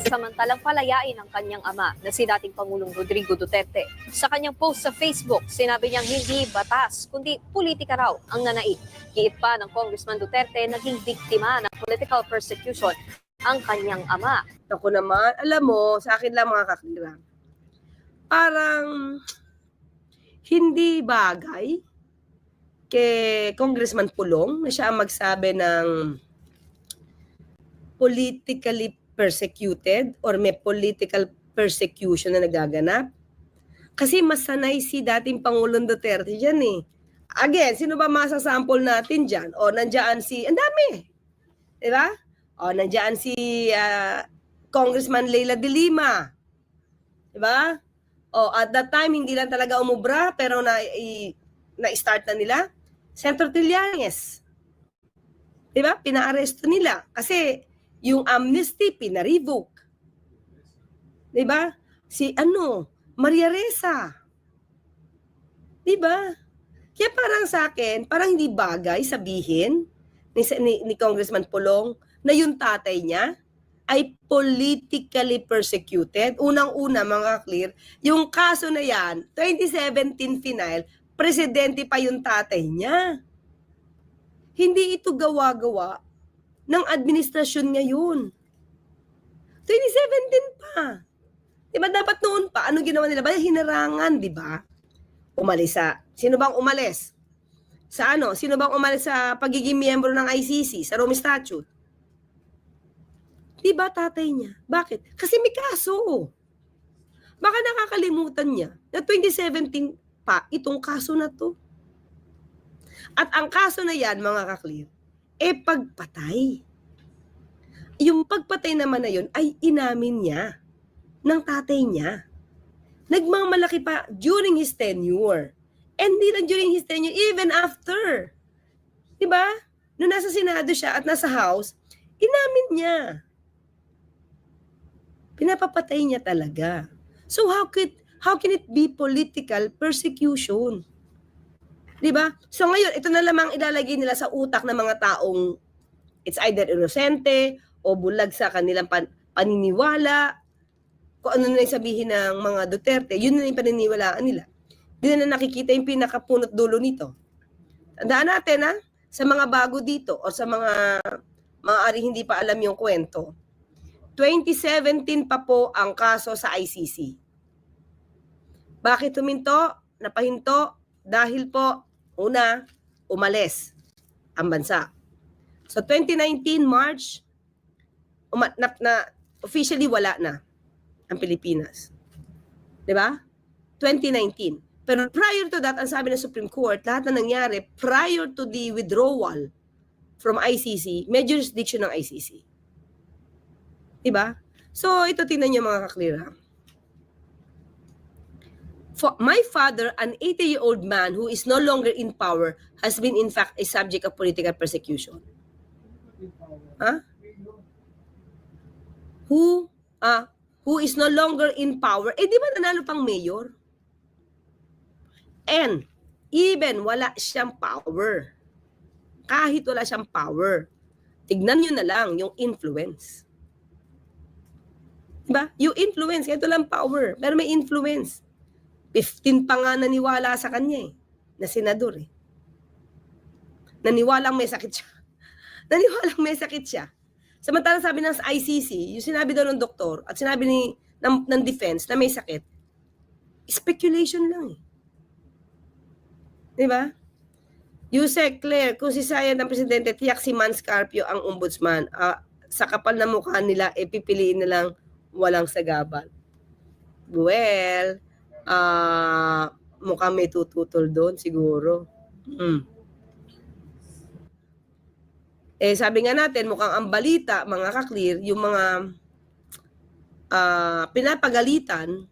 samantalang palayain ang kanyang ama na si dating Pangulong Rodrigo Duterte. Sa kanyang post sa Facebook, sinabi niyang hindi batas, kundi politika raw ang nanaig. Giit pa ng Congressman Duterte, naging biktima ng political persecution ang kanyang ama. Ako naman, alam mo, sa akin lang mga kakira, parang hindi bagay kay Congressman Pulong na siya ang magsabi ng politically persecuted or may political persecution na nagaganap. Kasi masanay si dating Pangulong Duterte dyan eh. Again, sino ba masasample natin dyan? O, nandiyan si, ang dami. Di ba? O, nandiyan si ah, Congressman Leila de Lima. Di ba? O, at that time, hindi lang talaga umubra, pero na, i, na-start na nila. Senator Trillanes. Di ba? Pinaaresto nila. Kasi, yung amnesty, pina-revoke. Di ba? Si, ano, Maria Reza. Di ba? Kaya parang sa akin, parang hindi bagay sabihin ni, ni, ni Congressman Pulong na yung tatay niya ay politically persecuted. Unang-una, mga clear, yung kaso na yan, 2017 final, presidente pa yung tatay niya. Hindi ito gawa-gawa ng administrasyon ngayon. 2017 pa. Di ba dapat noon pa, ano ginawa nila? Ba hinarangan, di ba? Umalis sa, sino bang umalis? Sa ano? Sino bang umalis sa pagiging miyembro ng ICC, sa Rome Statute? Di ba tatay niya? Bakit? Kasi may kaso. Baka nakakalimutan niya na 2017 pa itong kaso na to. At ang kaso na yan, mga kaklir, e pagpatay. Yung pagpatay naman na yun ay inamin niya ng tatay niya. Nagmamalaki pa during his tenure. And di lang during his tenure, even after. Di ba? Nung nasa Senado siya at nasa House, inamin niya. Pinapapatay niya talaga. So how could how can it be political persecution? 'Di ba? So ngayon, ito na lamang ilalagay nila sa utak ng mga taong it's either inosente o bulag sa kanilang pan- paniniwala. Kung ano na yung sabihin ng mga Duterte, yun na yung paniniwalaan nila. Hindi na nakikita yung pinakapunot dulo nito. Tandaan natin ha, sa mga bago dito o sa mga maaari hindi pa alam yung kwento. 2017 pa po ang kaso sa ICC. Bakit huminto? Napahinto? Dahil po, una, umalis ang bansa. So 2019 March, uma, na, officially wala na ang Pilipinas. 'Di ba? 2019. Pero prior to that, ang sabi ng Supreme Court, lahat na nangyari prior to the withdrawal from ICC, may jurisdiction ng ICC. 'Di ba? So ito tingnan niyo mga. For my father, an 80-year-old man who is no longer in power, has been in fact a subject of political persecution. Huh? Who, ah, who is no longer in power, eh di ba nanalo pang mayor? And, even wala siyang power. Kahit wala siyang power, tignan nyo na lang yung influence. Diba? Yung influence, kahit walang power, pero may influence. 15 pa nga naniwala sa kanya eh, na senador eh. Naniwalang may sakit siya. Naniwalang may sakit siya. Samantalang sabi ng ICC, yung sinabi daw ng doktor at sinabi ni ng, ng defense na may sakit, speculation lang eh. Di ba? Yusek Claire, kung si Sayan ng presidente, tiyak si Man Scarpio ang ombudsman. Ah, sa kapal na mukha nila, eh, pipiliin na lang walang sagabal. Well, ah, mukhang may tututol doon siguro. Hmm. Eh, sabi nga natin, mukhang ang balita, mga kaklear, yung mga ah, pinapagalitan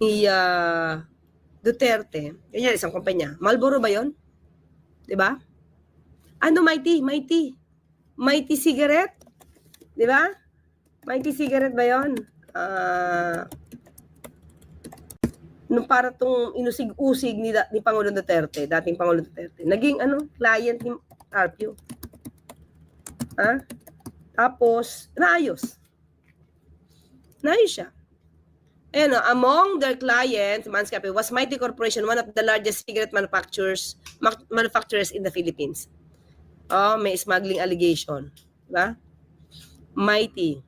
ni ah, Duterte, ganyan, isang kumpanya. Marlboro ba? 'Di ba? Ano, Mighty? Mighty. Mighty cigarette? ba? Mighty cigarette ba yon? Ah, nung para tong inusig-usig ni, ni Pangulong Duterte, dating Pangulong Duterte, naging ano, client ni Carpio. Ha? Tapos, naayos. Naayos siya. Ayan o, among their clients, Manscape, was Mighty Corporation, one of the largest cigarette manufacturers ma- manufacturers in the Philippines. Oh, may smuggling allegation. Diba? Mighty.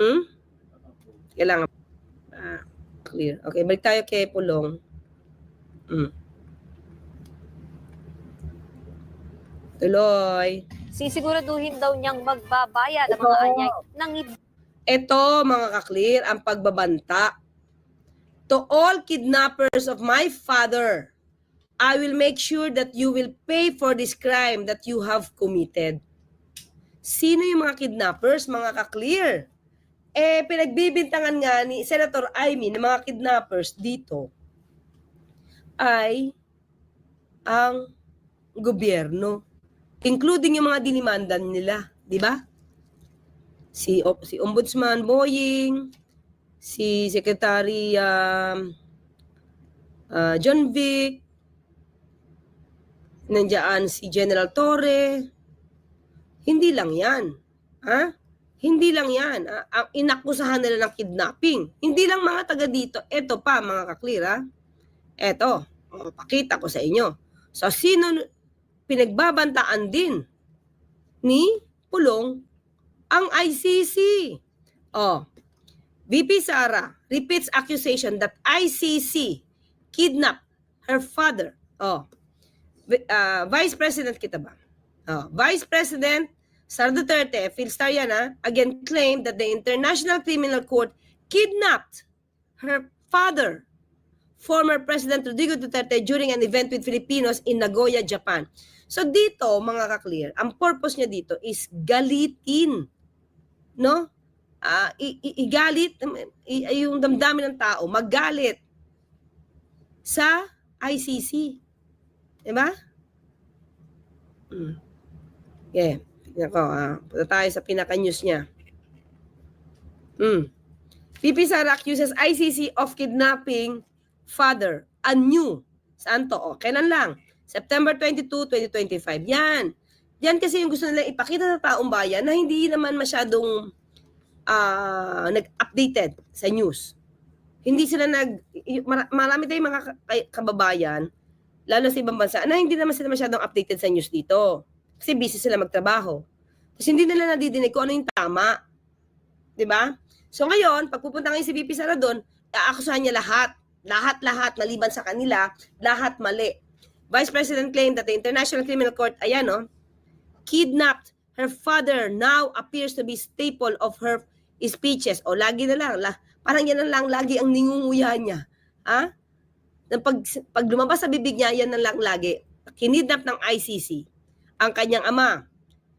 Hmm? Kailangan. Ah, clear. Okay, balik tayo kay Pulong. Hmm. Tuloy. Sisiguraduhin daw niyang magbabayad ang mga anyay ng Ito, mga kaklear, ang pagbabanta. To all kidnappers of my father, I will make sure that you will pay for this crime that you have committed. Sino yung mga kidnappers, mga kaklear? Eh, pinagbibintangan nga ni Senator Amy ng mga kidnappers dito ay ang gobyerno. Including yung mga dinimandan nila, di ba? si si Ombudsman Boying, si Secretary um, uh, John Vic, nandiyan si General Torre. Hindi lang 'yan. Ha? Hindi lang 'yan. Ah, Ang inakusahan nila ng kidnapping. Hindi lang mga taga dito. Ito pa mga kaklir ha. Ito, oh, pakita ko sa inyo. So sino pinagbabantaan din ni Pulong ang ICC. Oh, VP Sara repeats accusation that ICC kidnapped her father. Oh, uh, Vice President kita ba? Oh, Vice President Sara Duterte, Phil Stariana, again claimed that the International Criminal Court kidnapped her father, former President Rodrigo Duterte, during an event with Filipinos in Nagoya, Japan. So dito, mga kaklear, ang purpose niya dito is galitin no? I- igalit ay yung damdamin ng tao, magalit sa ICC. 'Di ba? Mm. Yeah. Tingnan ko, ah. Punta tayo sa pinaka-news niya. Mm. VP Sara accuses ICC of kidnapping father anew. Saan to? Oh, kailan lang? September 22, 2025. Yan. Yan kasi yung gusto nila ipakita sa taong bayan na hindi naman masyadong ah, nag-updated sa news. Hindi sila nag... Marami tayong mga kababayan, lalo sa ibang bansa, na hindi naman sila masyadong updated sa news dito. Kasi busy sila magtrabaho. Kasi hindi nila nadidinig kung ano yung tama. ba? So ngayon, pag pupunta ngayon si VP Sara doon, aakusahan niya lahat. Lahat-lahat, maliban sa kanila, lahat mali. Vice President claimed that the International Criminal Court, ayan no, kidnapped her father now appears to be staple of her speeches. O lagi na lang, la, parang yan lang lagi ang ningunguya niya. Ha? Pag, pag lumabas sa bibig niya, yan na lang lagi. Kinidnap ng ICC ang kanyang ama.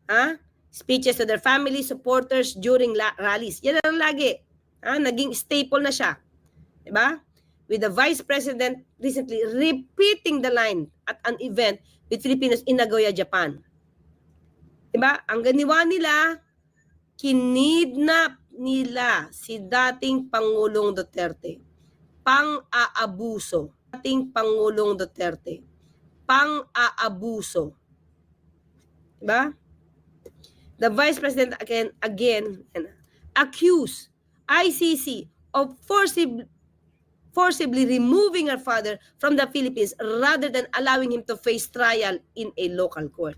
Ha? Speeches to their family, supporters during rallies. Yan na lang lagi. Ha? Naging staple na siya. Diba? With the Vice President recently repeating the line at an event with Filipinos in Nagoya, Japan. Diba? Ang ganiwa nila, kinidnap nila si dating Pangulong Duterte. Pang-aabuso. Dating Pangulong Duterte. Pang-aabuso. The Vice President again, again, accused ICC of forcibly forcibly removing her father from the Philippines rather than allowing him to face trial in a local court.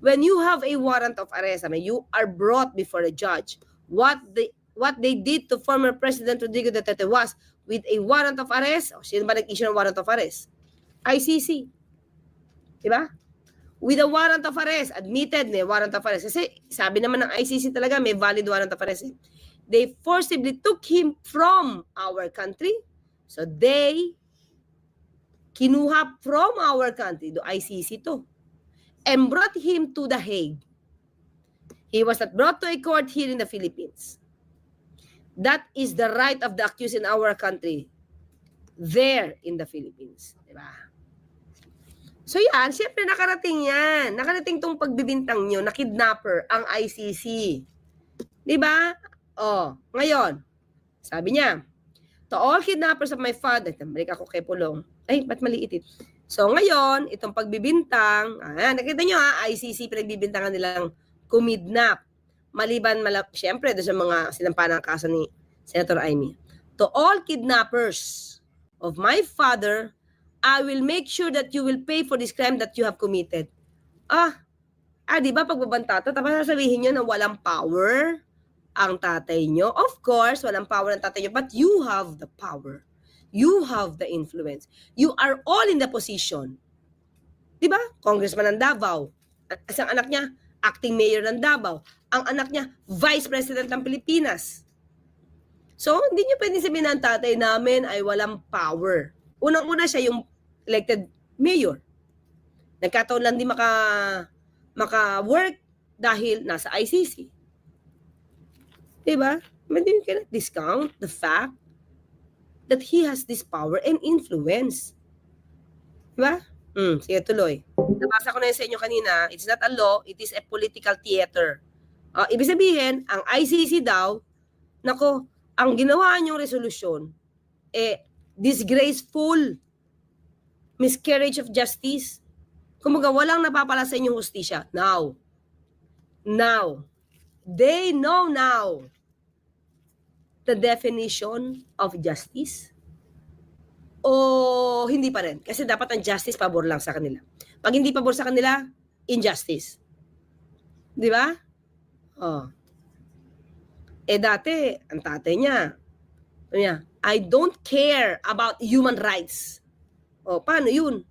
When you have a warrant of arrest, I mean, you are brought before a judge. What they what they did to former President Rodrigo Duterte was with a warrant of arrest. O, sino ba nag-issue ng warrant of arrest? ICC. Diba? With a warrant of arrest, admitted may warrant of arrest. Kasi sabi naman ng ICC talaga may valid warrant of arrest. They forcibly took him from our country. So they kinuha from our country, do ICC to, and brought him to The Hague. He was not brought to a court here in the Philippines. That is the right of the accused in our country, there in the Philippines. Diba? So yan, siyempre nakarating yan. Nakarating tong pagbibintang nyo na kidnapper ang ICC. Di ba? Oh, ngayon, sabi niya, to all kidnappers of my father, balik ako kay Pulong. Ay, ba't maliit ito? So ngayon, itong pagbibintang, ah, nakita nyo ha, ICC pinagbibintangan nilang kumidnap. maliban, malap, syempre, doon sa mga sinampanan ng kaso ni Senator Amy. To all kidnappers of my father, I will make sure that you will pay for this crime that you have committed. Ah, ah, di ba pagbabanta to, tapos sasabihin nyo na walang power ang tatay nyo. Of course, walang power ang tatay nyo, but you have the power. You have the influence. You are all in the position. Di ba? Congressman ng Davao. Isang anak niya, acting mayor ng Davao. Ang anak niya, vice president ng Pilipinas. So, hindi niyo pwedeng sabihin ng tatay namin ay walang power. Unang-una siya yung elected mayor. Nagkataon lang di maka maka-work dahil nasa ICC. Diba? But you cannot discount the fact that he has this power and influence. Diba? Hmm, sige, tuloy. Nabasa ko na yun sa inyo kanina. It's not a law, it is a political theater. Ah, ibig sabihin, ang ICC daw, nako, ang ginawa niyong resolusyon, eh, disgraceful miscarriage of justice. Kumbaga, walang napapala sa inyong hustisya. Now, now, they know now the definition of justice o hindi pa rin? Kasi dapat ang justice pabor lang sa kanila. Pag hindi pabor sa kanila, injustice. Di ba? Oh. Eh dati, ang tatay niya, niya, I don't care about human rights. O, paano yun?